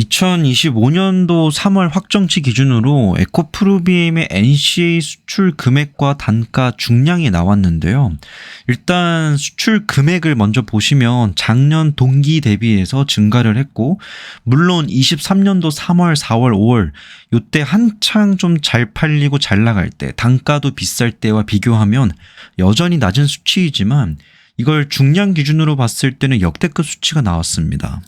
2025년도 3월 확정치 기준으로 에코프로비엠의 NCA 수출 금액과 단가 중량이 나왔는데요. 일단 수출 금액을 먼저 보시면 작년 동기 대비해서 증가를 했고, 물론 23년도 3월, 4월, 5월 요때 한창 좀 잘 팔리고 잘 나갈 때, 단가도 비쌀 때와 비교하면 여전히 낮은 수치이지만 이걸 중량 기준으로 봤을 때는 역대급 수치가 나왔습니다.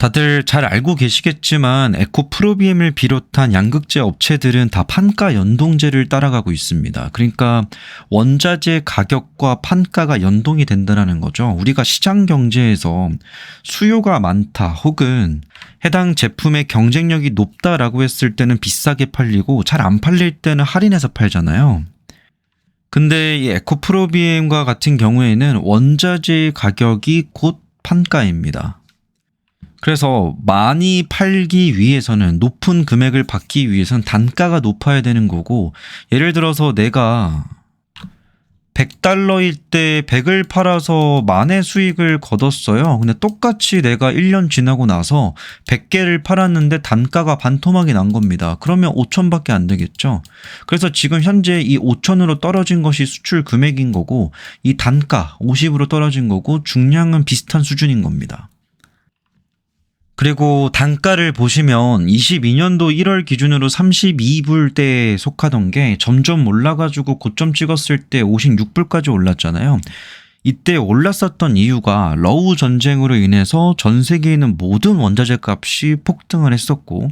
다들 잘 알고 계시겠지만 에코 프로비엠을 비롯한 양극재 업체들은 다 판가 연동제를 따라가고 있습니다. 그러니까 원자재 가격과 판가가 연동이 된다는 거죠. 우리가 시장 경제에서 수요가 많다 혹은 해당 제품의 경쟁력이 높다라고 했을 때는 비싸게 팔리고 잘 안 팔릴 때는 할인해서 팔잖아요. 근데 이 에코 프로비엠과 같은 경우에는 원자재 가격이 곧 판가입니다. 그래서 많이 팔기 위해서는 높은 금액을 받기 위해서는 단가가 높아야 되는 거고 예를 들어서 내가 100달러일 때 100을 팔아서 만의 수익을 거뒀어요. 근데 똑같이 내가 1년 지나고 나서 100개를 팔았는데 단가가 반토막이 난 겁니다. 그러면 5천밖에 안 되겠죠. 그래서 지금 현재 이 5천으로 떨어진 것이 수출 금액인 거고 이 단가 50으로 떨어진 거고 중량은 비슷한 수준인 겁니다. 그리고 단가를 보시면 22년도 1월 기준으로 32불대에 속하던 게 점점 올라가지고 고점 찍었을 때 56불까지 올랐잖아요. 이때 올랐었던 이유가 러우 전쟁으로 인해서 전 세계에 있는 모든 원자재 값이 폭등을 했었고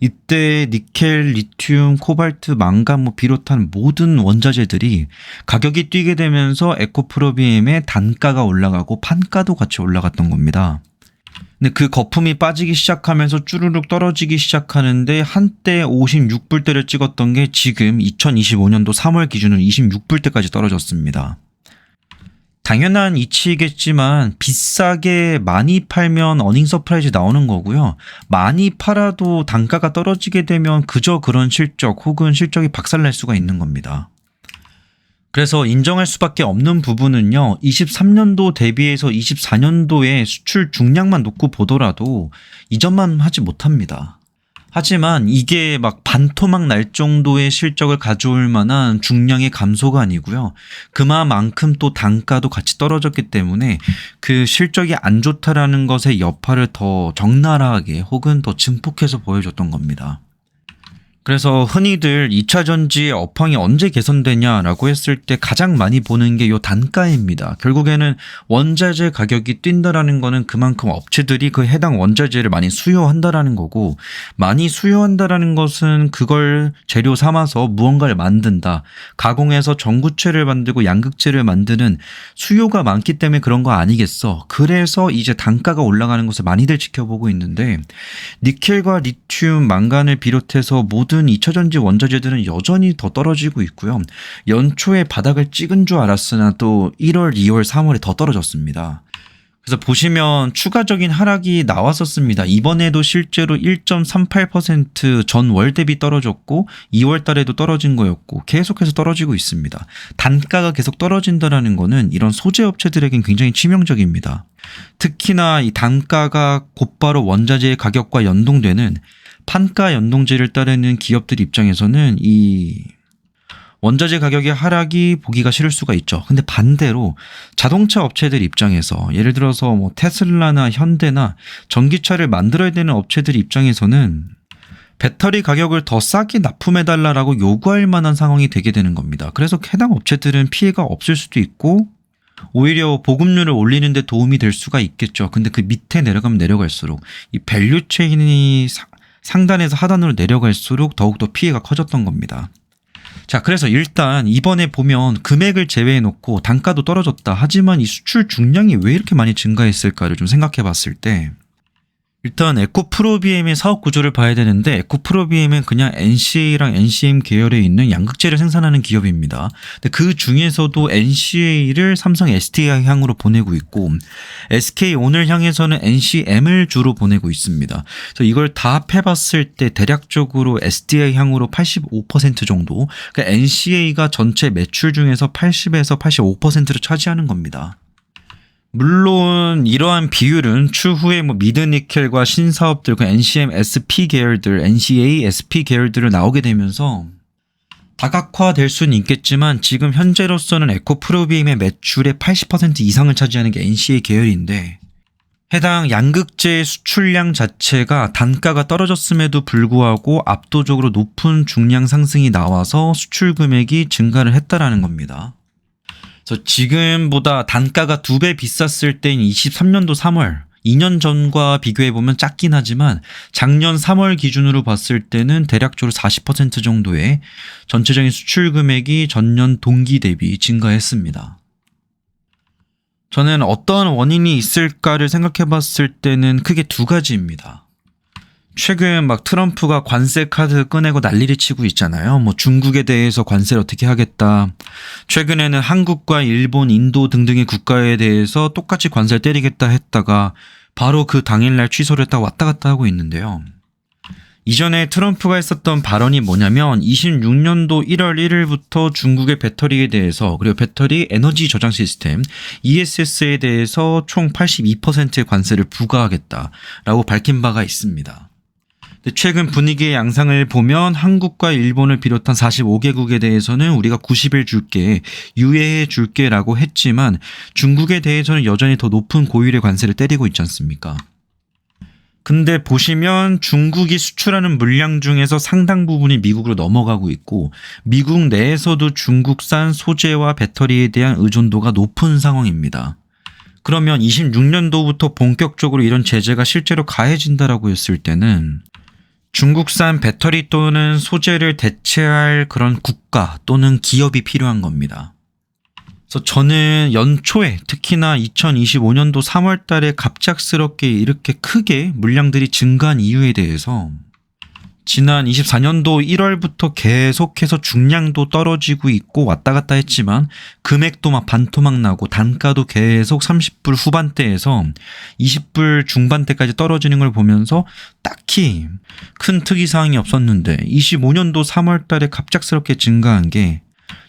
이때 니켈, 리튬, 코발트, 망간 뭐 비롯한 모든 원자재들이 가격이 뛰게 되면서 에코프로비엠의 단가가 올라가고 판가도 같이 올라갔던 겁니다. 근데 그 거품이 빠지기 시작하면서 쭈르륵 떨어지기 시작하는데 한때 56불대를 찍었던 게 지금 2025년도 3월 기준으로 26불대까지 떨어졌습니다. 당연한 이치겠지만 비싸게 많이 팔면 어닝 서프라이즈 나오는 거고요. 많이 팔아도 단가가 떨어지게 되면 그저 그런 실적 혹은 실적이 박살날 수가 있는 겁니다. 그래서 인정할 수밖에 없는 부분은요, 23년도 대비해서 24년도에 수출 중량만 놓고 보더라도 이전만 하지 못합니다. 하지만 이게 막 반토막 날 정도의 실적을 가져올 만한 중량의 감소가 아니고요. 그만큼 또 단가도 같이 떨어졌기 때문에 그 실적이 안 좋다라는 것의 여파를 더 적나라하게 혹은 더 증폭해서 보여줬던 겁니다. 그래서 흔히들 2차 전지의 업황이 언제 개선되냐라고 했을 때 가장 많이 보는 게 요 단가입니다. 결국에는 원자재 가격이 뛴다라는 거는 그만큼 업체들이 그 해당 원자재를 많이 수요한다라는 거고 많이 수요한다라는 것은 그걸 재료 삼아서 무언가를 만든다. 가공해서 전구체를 만들고 양극재를 만드는 수요가 많기 때문에 그런 거 아니겠어. 그래서 이제 단가가 올라가는 것을 많이들 지켜보고 있는데 니켈과 리튬, 망간을 비롯해서 모든 모든 2차 전지 원자재들은 여전히 더 떨어지고 있고요. 연초에 바닥을 찍은 줄 알았으나 또 1월, 2월, 3월에 더 떨어졌습니다. 그래서 보시면 추가적인 하락이 나왔었습니다. 이번에도 실제로 1.38%전 월 대비 떨어졌고 2월 달에도 떨어진 거였고 계속해서 떨어지고 있습니다. 단가가 계속 떨어진다라는 거는 이런 소재 업체들에겐 굉장히 치명적입니다. 특히나 이 단가가 곧바로 원자재의 가격과 연동되는 판가 연동제를 따르는 기업들 입장에서는 이 원자재 가격의 하락이 보기가 싫을 수가 있죠. 근데 반대로 자동차 업체들 입장에서 예를 들어서 뭐 테슬라나 현대나 전기차를 만들어야 되는 업체들 입장에서는 배터리 가격을 더 싸게 납품해달라라고 요구할 만한 상황이 되게 되는 겁니다. 그래서 해당 업체들은 피해가 없을 수도 있고 오히려 보급률을 올리는 데 도움이 될 수가 있겠죠. 근데 그 밑에 내려가면 내려갈수록 이 밸류 체인이 상단에서 하단으로 내려갈수록 더욱더 피해가 커졌던 겁니다. 자, 그래서 일단 이번에 보면 금액을 제외해 놓고 단가도 떨어졌다. 하지만 이 수출 중량이 왜 이렇게 많이 증가했을까를 좀 생각해 봤을 때 일단 에코프로비엠의 사업 구조를 봐야 되는데 에코프로비엠은 그냥 NCA랑 NCM 계열에 있는 양극재를 생산하는 기업입니다. 근데 그 중에서도 NCA를 삼성 SDI 향으로 보내고 있고 SK 오늘 향에서는 NCM을 주로 보내고 있습니다. 그래서 이걸 다 합해봤을 때 대략적으로 SDI 향으로 85% 정도, 그러니까 NCA가 전체 매출 중에서 80에서 85%를 차지하는 겁니다. 물론 이러한 비율은 추후에 뭐 미드니켈과 신사업들 그 NCM SP 계열들, NCA SP 계열들을 나오게 되면서 다각화될 수는 있겠지만 지금 현재로서는 에코프로비엠의 매출의 80% 이상을 차지하는 게 NCA 계열인데 해당 양극재 수출량 자체가 단가가 떨어졌음에도 불구하고 압도적으로 높은 중량 상승이 나와서 수출 금액이 증가를 했다라는 겁니다. 그래서 지금보다 단가가 두 배 비쌌을 때인 23년도 3월 2년 전과 비교해 보면 작긴 하지만 작년 3월 기준으로 봤을 때는 대략적으로 40% 정도의 전체적인 수출 금액이 전년 동기 대비 증가했습니다. 저는 어떤 원인이 있을까를 생각해 봤을 때는 크게 두 가지입니다. 최근 막 트럼프가 관세 카드 꺼내고 난리를 치고 있잖아요. 뭐 중국에 대해서 관세를 어떻게 하겠다. 최근에는 한국과 일본, 인도 등등의 국가에 대해서 똑같이 관세를 때리겠다 했다가 바로 그 당일날 취소를 했다 왔다 갔다 하고 있는데요. 이전에 트럼프가 했었던 발언이 뭐냐면 26년도 1월 1일부터 중국의 배터리에 대해서 그리고 배터리 에너지 저장 시스템 ESS에 대해서 총 82%의 관세를 부과하겠다라고 밝힌 바가 있습니다. 최근 분위기의 양상을 보면 한국과 일본을 비롯한 45개국에 대해서는 우리가 90일 줄게, 유예해 줄게라고 했지만 중국에 대해서는 여전히 더 높은 고율의 관세를 때리고 있지 않습니까? 근데 보시면 중국이 수출하는 물량 중에서 상당 부분이 미국으로 넘어가고 있고 미국 내에서도 중국산 소재와 배터리에 대한 의존도가 높은 상황입니다. 그러면 26년도부터 본격적으로 이런 제재가 실제로 가해진다라고 했을 때는 중국산 배터리 또는 소재를 대체할 그런 국가 또는 기업이 필요한 겁니다. 그래서 저는 연초에 특히나 2025년도 3월 달에 갑작스럽게 이렇게 크게 물량들이 증가한 이유에 대해서 지난 24년도 1월부터 계속해서 중량도 떨어지고 있고 왔다 갔다 했지만 금액도 막 반토막 나고 단가도 계속 30불 후반대에서 20불 중반대까지 떨어지는 걸 보면서 딱히 큰 특이사항이 없었는데 25년도 3월 달에 갑작스럽게 증가한 게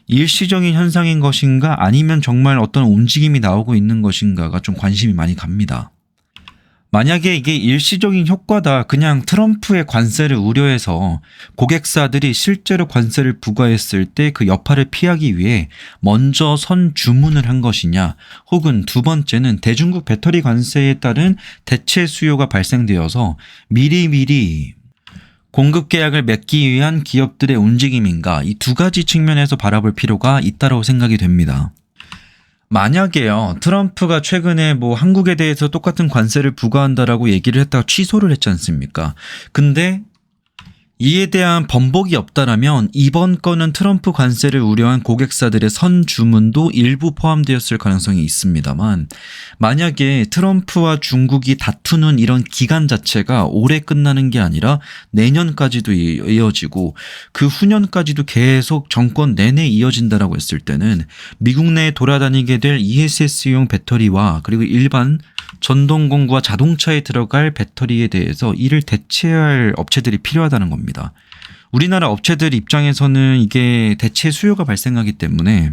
일시적인 현상인 것인가 아니면 정말 어떤 움직임이 나오고 있는 것인가가 좀 관심이 많이 갑니다. 만약에 이게 일시적인 효과다. 그냥 트럼프의 관세를 우려해서 고객사들이 실제로 관세를 부과했을 때 그 여파를 피하기 위해 먼저 선 주문을 한 것이냐, 혹은 두 번째는 대중국 배터리 관세에 따른 대체 수요가 발생되어서 미리미리 공급 계약을 맺기 위한 기업들의 움직임인가 이 두 가지 측면에서 바라볼 필요가 있다고 생각이 됩니다. 만약에요 트럼프가 최근에 뭐 한국에 대해서 똑같은 관세를 부과한다라고 얘기를 했다가 취소를 했지 않습니까? 근데 이에 대한 번복이 없다라면 이번 건은 트럼프 관세를 우려한 고객사들의 선 주문도 일부 포함되었을 가능성이 있습니다만 만약에 트럼프와 중국이 다투는 이런 기간 자체가 올해 끝나는 게 아니라 내년까지도 이어지고 그 후년까지도 계속 정권 내내 이어진다라고 했을 때는 미국 내에 돌아다니게 될 ESS용 배터리와 그리고 일반 전동 공구와 자동차에 들어갈 배터리에 대해서 이를 대체할 업체들이 필요하다는 겁니다. 우리나라 업체들 입장에서는 이게 대체 수요가 발생하기 때문에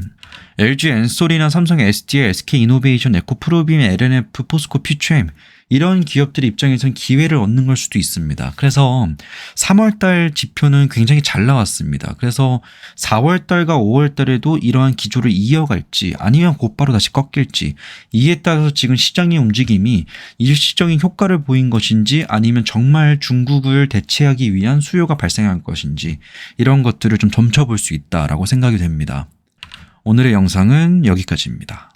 LG 엔솔이나 삼성 SDL, SK 이노베이션, 에코프로빔, LNF, 포스코, 퓨처엠 이런 기업들 입장에선 기회를 얻는 걸 수도 있습니다. 그래서 3월달 지표는 굉장히 잘 나왔습니다. 그래서 4월달과 5월달에도 이러한 기조를 이어갈지 아니면 곧바로 다시 꺾일지 이에 따라서 지금 시장의 움직임이 일시적인 효과를 보인 것인지 아니면 정말 중국을 대체하기 위한 수요가 발생할 것인지 이런 것들을 좀 점쳐볼 수 있다라고 생각이 됩니다. 오늘의 영상은 여기까지입니다.